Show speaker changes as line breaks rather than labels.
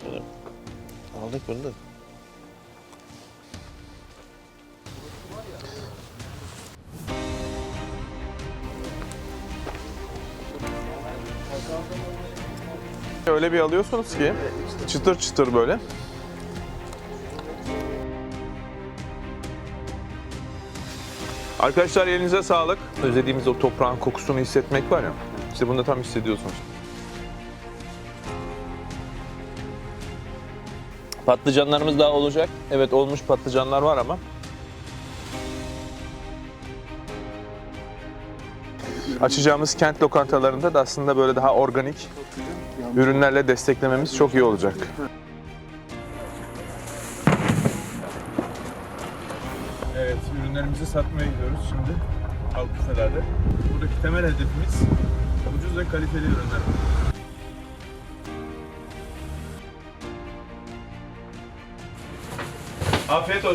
Şöyle aldık bunu da.
Öyle bir alıyorsunuz ki çıtır çıtır böyle. Arkadaşlar elinize sağlık. Özlediğimiz o toprağın kokusunu hissetmek var ya. İşte bunu da tam hissediyorsunuz.
Patlıcanlarımız daha olacak. Evet olmuş patlıcanlar var ama.
Açacağımız kent lokantalarında da aslında böyle daha organik ürünlerle desteklememiz çok iyi olacak. Evet, ürünlerimizi satmaya gidiyoruz şimdi. Halk büfelerde. Buradaki temel hedefimiz ucuz ve kaliteli ürünler. Afiyet olsun.